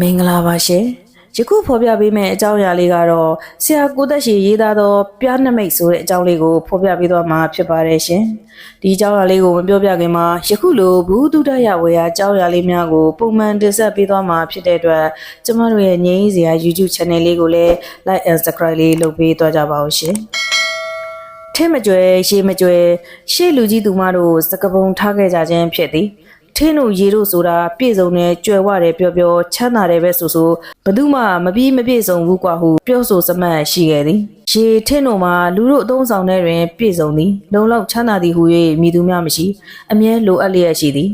မင်္ဂလာပါရှင်ယခုဖော်ပြပေးမယ့်အကြောင်းအရာလေးကတော့ဆရာကိုသက်ရှိရေးသားသောပြားနှမိတ်ဆိုတဲ့အကြောင်းလေးကိုဖော်ပြပေးသွားမှာဖြစ်ပါတယ်ရှင်ဒီအကြောင်းအရာလေးကိုမပြောပြခင်မှာယခုလိုဘူးတုဒ္ဒရဝေယအကြောင်းအရာလေးများကိုပုံမှန်တင်ဆက်ပေးသွားမှာဖြစ်တဲ့အတွက်ကျမတို့ရဲ့ငြိမ်းစရာ YouTube channel လေးကိုလည်း like and subscribe လေးလုပ်ပေးသွားကြပါဦးရှင်ထင်းမကြွယ်ရှေးမကြွယ်ရှေးလူကြီးသူမတို့စကပုံထားခဲ့ကြခြင်းဖြစ်သည် ထင်းတို့ရေတို့ဆိုတာပြည့်စုံတယ်ကြွယ်ဝတယ်ပြောပြောချမ်းသာတယ်ပဲဆိုဆိုဘသူမှမပြည့်မပြည့်စုံဘူးကွာဟုပြောဆိုစမှတ်ရှိခဲ့သည်ရေထင်းတို့မှာလူတို့အသုံးဆောင်တဲ့တွင်ပြည့်စုံသည်လုံလောက်ချမ်းသာသည်ဟု၍မိသူများမရှိအမြဲလိုအပ်လျက်ရှိသည်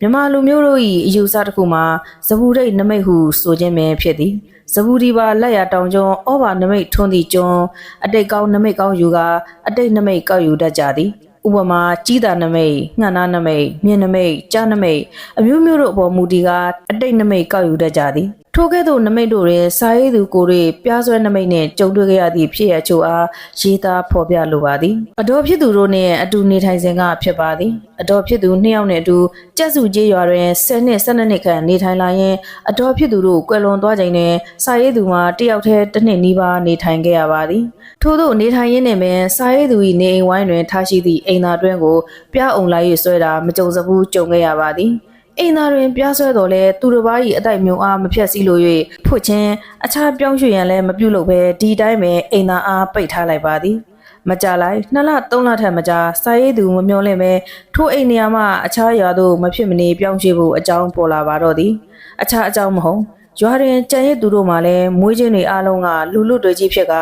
မြမလူမျိုးတို့၏အယူဆတစ်ခုမှာဇဗူဒိတ်နမိတ်ဟုဆိုခြင်းပဲဖြစ်သည်ဇဗူဒီပါလက်ရတောင်ကျွန်းဩဘာနမိတ်ထွန်းသည့်ကျွန်းအတိတ်ကောင်းနမိတ်ကောင်းယူကာအတိတ်နမိတ်ကောက်ယူတတ်ကြသည် ဥပမာကြီးတာနမိတ်ငှက်နာနမိတ်မြင်းနမိတ်ကြားနမိတ်အမျိုးမျိုးတို့အပေါ်မူတည်ကအတိတ်နမိတ်ကောက်ယူတတ်ကြသည် ထိုကဲ့သို့နမိတ်တို့တွင်စာရေးသူကိုယ်တွေပြားဆွဲနမိတ်နှင့်ကြုံတွေ့ခဲ့ရသည့်ဖြစ်ရချို့အားရေးသားဖော်ပြလိုပါသည်အတော်ဖြစ်သူတို့နှင့်အတူနေထိုင်စဉ်ကဖြစ်ပါသည်အတော်ဖြစ်သူနှစ်ယောက်နှင့်အတူကြက်စုကျေးရွာတွင်10နှစ်12နှစ်ခန့်နေထိုင်လာရင်အတော်ဖြစ်သူတို့ကွယ်လွန်သွားချိန်တွင်စာရေးသူမှာတယောက်တည်းတစ်နှစ်နီးပါးနေထိုင်ခဲ့ရပါသည်ထို့သောနေထိုင်ရင်းနှင့်ပင်စာရေးသူ၏နေအိမ်ဝိုင်းတွင်ထားရှိသည့်အိမ်သာတွင်းကိုပြားအောင်လိုက်၍ဆွဲတာမကြုံစဘူးကြုံခဲ့ရပါသည် အိမ်သာတွင်ပြားဆွဲတော်လဲသူတစ်ပါး၏အတိုက်မျိုးအားမဖြတ်စည်းလို၍ဖွတ်ခြင်းအခြားပြောင်းရွှေ့ရန်လည်းမပြုလုပ်ဘဲဒီတိုင်းပင်အိမ်သာအားပိတ်ထားလိုက်ပါသည်မကြလိုက်နှစ်လသုံးလထက်မကြာစာရေးသူမမျောလင့်ပဲထိုအိမ်နေရာမှအခြားရွာသို့မဖြစ်မနေပြောင်းရွှေ့ဖို့အကြောင်းပေါ်လာပါတော့သည်အခြားအကြောင်းမဟုတ်ရွာတွင်ကြံရစ်သူတို့မှလည်းမွေးချင်းတွေအားလုံးကလူလူတွေကြီးဖြစ်က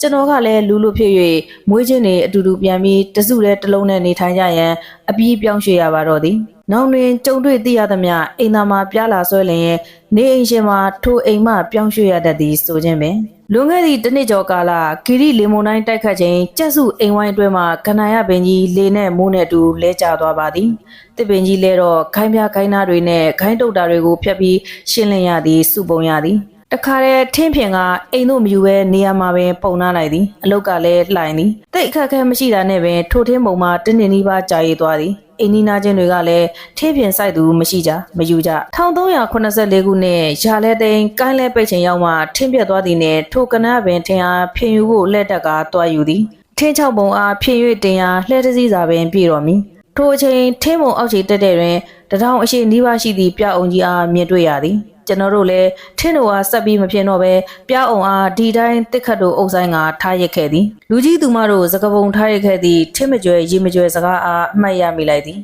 ကျွန်တော်ကလည်းလူလူဖြစ်၍မွေးချင်းတွေအတူတူပြန်ပြီးတစုတည်းတစ်လုံးနဲ့နေထိုင်ကြရန်အပြီးပြောင်းရွှေ့ရပါတော့သည်။ နောက်တွင်ကြုံတွေ့သိရသမျှအိမ်သားမှာပြားလာဆွဲလျင်နေအိမ်ရှင်မှာထိုအိမ်မှပြောင်းရွှေ့ရတတ်သည်ဆိုခြင်းပင်လွန်ခဲ့သည့်တစ်နှစ်ကျော်ကာလဂီရီလေမွန်တိုင်းတိုက်ခတ်ခြင်းကျက်စုအိမ်ဝိုင်းအတွင်းမှာကဏ္ဍရပင်ကြီးလေနဲ့မိုးနဲ့အတူလဲကျသွားပါသည်။တစ်ပင်ကြီးလဲတော့ခိုင်းပြားခိုင်းသားတွေနဲ့ခိုင်းတုတ်တာတွေကိုဖျက်ပြီးရှင်းလင်းရသည်စုပုံရသည်။တခါတည်းထင်းဖြင်ကအိမ်တို့မယူပဲနေရာမှာပင်ပုံနာလိုက်သည်အလုတ်ကလည်းလှိုင်သည်တိတ်အခက်ခဲမရှိတာနဲ့ပင်ထိုထင်းပုံမှာတင်းတင်းနီးပါးကြာရည်သွားသည် အိမ်နီးနားချင်းတွေကလည်းထင်းဖြင်ဆိုင်သူမရှိကြမယူကြ1384ခုနှစ်ရာလဲသိန်းကိုင်းလဲပိတ်ချင်ရောက်မှထင်းပြတ်သွားသည်နဲ့ထိုကနပင်ထင်းအားဖင်ယူဖို့လက်တက်ကတွားယူသည်ထင်းချောက်ပုံအားဖင်၍တင်ရာလှဲတစည်းစာပင်ပြည်တော်မီထိုအချိန်ထင်းမုံအောက်ခြေတက်တဲ့တွင်တထောင်အရှိနီးပါးရှိသည့်ပြအုံကြီးအားမြင်တွေ့ရသည် ကျွန်တော်တို့လည်းထင်းတို့အားဆက်ပြီးမဖြစ်တော့ပဲပြားအောင်အားဒီတိုင်းတစ်ခတ်တို့အုပ်ဆိုင်ကထားရစ်ခဲ့သည်လူကြီးသူမတို့စကပုံထားရစ်ခဲ့သည့်ထင်းမကြွယ်ရေမကြွယ်စကားအားအမှတ်ရမိလိုက်သည်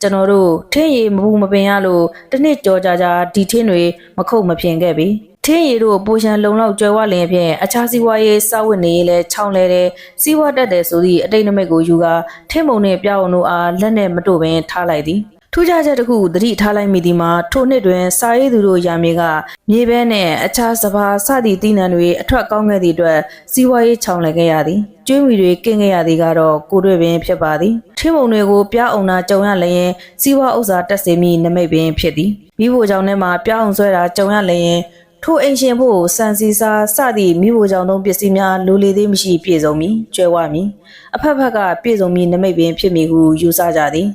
ကျွန်တော်တို့ထင်းရီမပူမပင်ရလို့တစ်နှစ်ကြော်ကြာကြာဒီထင်းတွေမခုတ်မဖြစ်ခဲ့ပြီထင်းရီတို့ပိုရှန်လုံလောက်ကြွယ်ဝလင်ဖြင့်အခြားစီးပွားရေးစာဝတ်နေရေးလဲချောင်းလဲတယ်စီးပွားတက်တယ်ဆိုသည့်အတိတ်နမိတ်ကိုယူကာထင်းမုံနှင့်ပြောင်းအောင်တို့အားလက်နဲ့မတို့ပင်ထားလိုက်သည် ထူးခြားချက်တစ်ခုသတိထားလိုက်မိသည်မှာထိုနှစ်တွင်စာရေးသူတို့ရာမြေကမြေဘဲနှင့်အခြားစပါးစသည့်တည်နှံတွေအထွက်ကောင်းခဲ့သည့်အတွက်စီးပွားရေးချောင်လည်ခဲ့ရသည်ကျွေးမီတွေကင်းခဲ့ရသည်ကတော့ကိုတွေ့ပင်ဖြစ်ပါသည်ထင်းမုံတွေကိုပြားအောင်နာကြုံရလျင်စီးပွားဥစ္စာတက်စေမိနမိတ်ပင်ဖြစ်သည်မိဖို့ကြောင့်ထဲမှာပြားအောင်ဆွဲတာကြုံရလျင်ထိုအိမ်ရှင်ဖို့စံစီစာစသည့်မိဖို့ကြောင့်သုံးပစ္စည်းများလိုလေသေးမရှိပြည့်စုံမည်ကျွဲဝမည်အဖက်ဖက်ကပြည့်စုံမည်နမိတ်ပင်ဖြစ်မည်ဟုယူဆကြသည်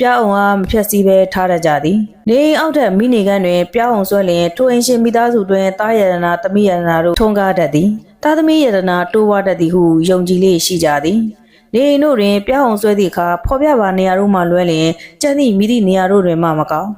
ပြားအောင်အားမဖြတ်စည်းပဲထားရကြသည်နေအိမ်အောက်ထက်မိနေကန်းတွင်ပြားအောင်ဆွဲလျင်ထိုအိမ်ရှင်မိသားစုတွင်တားရတနာသမီးရတနာတို့ထုံကားတတ်သည်တာသမီးရတနာတိုးဝါတတ်သည်ဟုယုံကြည်လေးရှိကြသည်နေအိမ်တို့တွင်ပြားအောင်ဆွဲသည့်အခါဖော်ပြပါနေရာတို့မှလွဲလျင်ကျန်သည့်မိသည့်နေရာတို့တွင်မှမကောင်း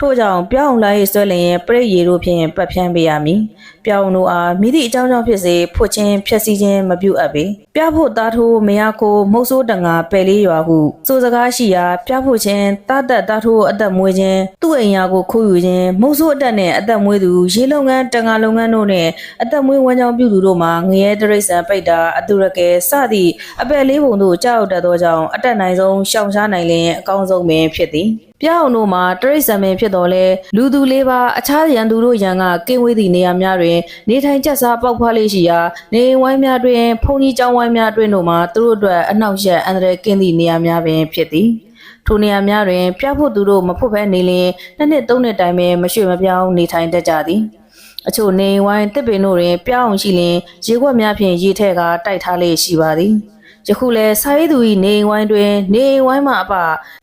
ထို့ကြောင့်ပြောင်းလာရေးဆွဲလျင်ပြိရေတို့ဖြင့်ပတ်ဖြန်းပေးရမည်။ပြောင်းတို့အားမိသည့်အကြောင်းကြောင့်ဖြစ်စေဖွတ်ခြင်းဖြက်စီးခြင်းမပြုအပ်ပေ။ပြဖို့သားထိုးမရခိုးမုတ်ဆိုးတငါပယ်လေးရွာဟုစိုးစကားရှိရာပြဖို့ခြင်းတားတက်သားထိုးအသက်မွေးခြင်းသူ့အိမ်ယာကိုခိုးယူခြင်းမုတ်ဆိုးအတက်နှင့်အသက်မွေးသူရေလုပ်ငန်းတငါလုပ်ငန်းတို့နှင့်အသက်မွေးဝမ်းကြောင်းပြုသူတို့မှာငရဲတရိษံပိတ်တာအတုရကဲစသည့်အပယ်လေးပုံတို့ကြောက်တတ်သောကြောင့်အတက်နိုင်ဆုံးရှောင်ရှားနိုင်လျင်အကောင်းဆုံးပင်ဖြစ်သည်။ ပြောင်းတို့မှာတရိษံပင်ဖြစ်တော်လဲလူသူလေးပါအခြားရန်သူတို့ရန်ကကင်းဝေးသည့်နေရာများတွင် နေထိုင်ကျစားပေါက်ဖွားလေးရှိရာနေအိမ်ဝိုင်းများတွင်ဖုန်ကြီးကျောင်းဝိုင်းများတွင်တို့မှာသူတို့အတွက်အနှောက်အယှက်အန္တရာယ်ကင်းသည့်နေရာများပင်ဖြစ်သည်။ထိုနေရာများတွင်ပြဖို့သူတို့မဖို့ဘဲနေလျင်နှစ်နှစ်သုံးနှစ်တိုင်ပင်မရွှေ့မပြောင်းနေထိုင်တတ်ကြသည်။အချို့နေအိမ်ဝိုင်းတစ်ပင်တို့တွင်ပြောင်းအောင်ရှိလျင်ရေခွက်များဖြင့်ရေထဲကတိုက်ထားလေးရှိပါသည်။ရ ယခုလဲစာရေးသူ၏နေအိမ်ဝိုင်းတွင်နေအိမ်ဝိုင်းမှအပ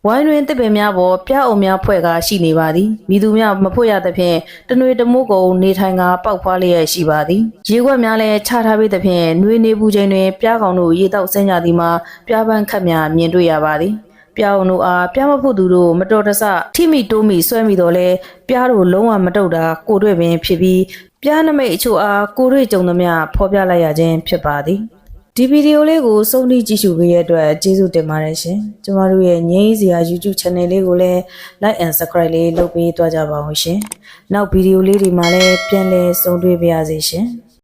ဝိုင်းတွင်တစ်ပင်များပေါ်ပြအုံများဖွဲ့ကာရှိနေပါသည်မိသူများမဖွက်ရသဖြင့်တနွေတမိုးကုံနေထိုင်ကာပောက်ဖွားလျက်ရှိပါသည်ရေခွက်များလည်းချထားပြီးသဖြင့်နှွေနေပူချိန်တွင်ပြားကောင်တို့ရေတောက်ဆင်းကြသည်မှာပြားပန်းခတ်များမြင်တွေ့ရပါသည်ပြောင်းတို့အားပြမဖို့သူတို့မတော်တဆထိမိတိုးမိဆွဲမိတော့လဲပြားတို့လုံးဝမတုတ်တာကိုတွေ့ပင်ဖြစ်ပြီးပြားနမိတ်အချို့အားကိုတွေ့ကြုံသမျှဖော်ပြလိုက်ရခြင်းဖြစ်ပါသည် ဒီဗီဒီယိုလေးကိုစုံထိကြည့်ရှုပေးရတဲ့အတွက်ကျေးဇူးတင်ပါတယ်ရှင်ကျမတို့ရဲ့ငိမ့်စရာ YouTube channel လေးကိုလည်း like and subscribe လေးလုပ်ပေးသွားကြပါအောင်ရှင်နောက်ဗီဒီယိုလေးဒီမှာလည်းပြန်လည်ဆုံတွေ့ပါရစေရှင်